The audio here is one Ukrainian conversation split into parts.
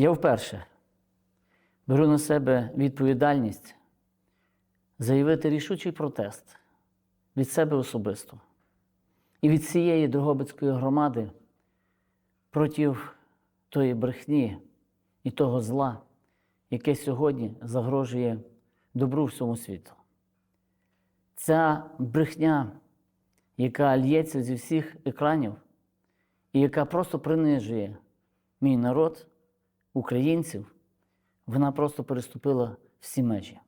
Я вперше беру на себе відповідальність заявити рішучий протест від себе особисто і від всієї Дрогобицької громади проти тої брехні і того зла, яке сьогодні загрожує добру всьому світу. Ця брехня, яка лється зі всіх екранів, і яка просто принижує мій народ, українців, вона просто переступила всі межі.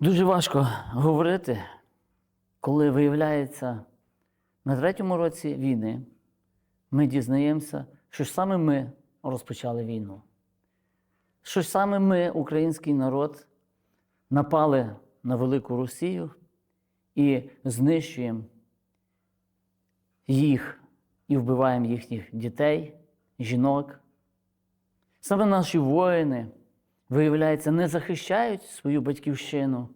Дуже важко говорити, коли виявляється, на третьому році війни ми дізнаємося, що саме ми розпочали війну. Що ж саме ми, український народ, напали на Велику Росію і знищуємо їх і вбиваємо їхніх дітей, жінок. Саме наші воїни, виявляється, не захищають свою батьківщину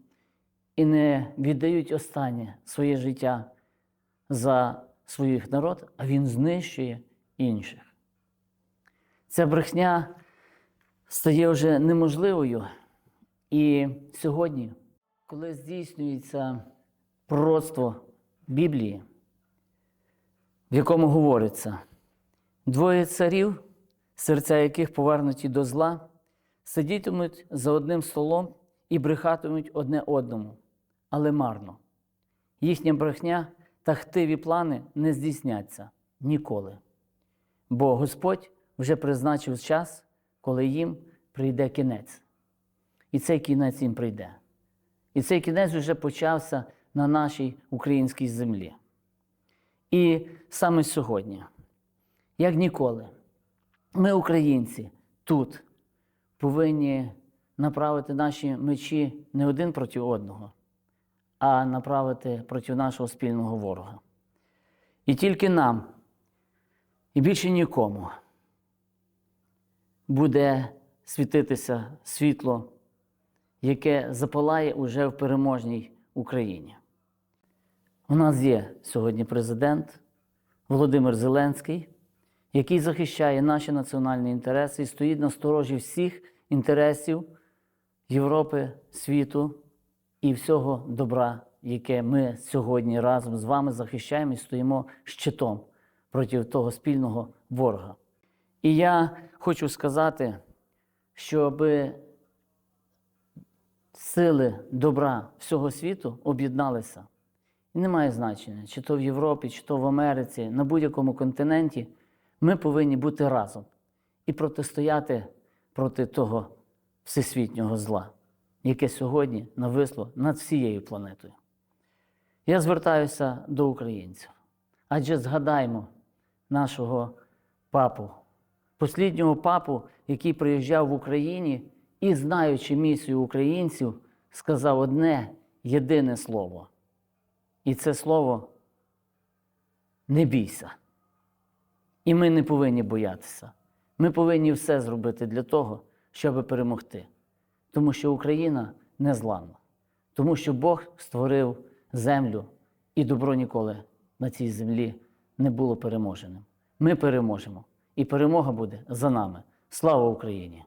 і не віддають останнє своє життя за своїх народ, а він знищує інших. Ця брехня стає вже неможливою. І сьогодні, коли здійснюється пророцтво Біблії, в якому говориться, двоє царів, серця яких повернуті до зла, сидітимуть за одним столом і брехатимуть одне одному, але марно. Їхня брехня та хтиві плани не здійсняться ніколи. Бо Господь вже призначив час, коли їм прийде кінець. І цей кінець їм прийде. І цей кінець вже почався на нашій українській землі. І саме сьогодні, як ніколи, ми, українці, тут повинні направити наші мечі не один проти одного, а направити проти нашого спільного ворога. І тільки нам, і більше нікому буде світитися світло, яке запалає уже в переможній Україні. У нас є сьогодні президент Володимир Зеленський, який захищає наші національні інтереси і стоїть на сторожі всіх інтересів Європи, світу і всього добра, яке ми сьогодні разом з вами захищаємо і стоїмо щитом проти того спільного ворога. І я хочу сказати, щоб сили добра всього світу об'єдналися. І немає значення, чи то в Європі, чи то в Америці, на будь-якому континенті, ми повинні бути разом і протистояти проти того всесвітнього зла, яке сьогодні нависло над всією планетою. Я звертаюся до українців, адже згадаймо нашого папу, посліднього папу, який приїжджав в Україні і, знаючи місію українців, сказав одне єдине слово. І це слово не бійся. І ми не повинні боятися. Ми повинні все зробити для того, щоб перемогти. Тому що Україна не зламна. Тому що Бог створив землю, і добро ніколи на цій землі не було переможеним. Ми переможемо. І перемога буде за нами. Слава Україні!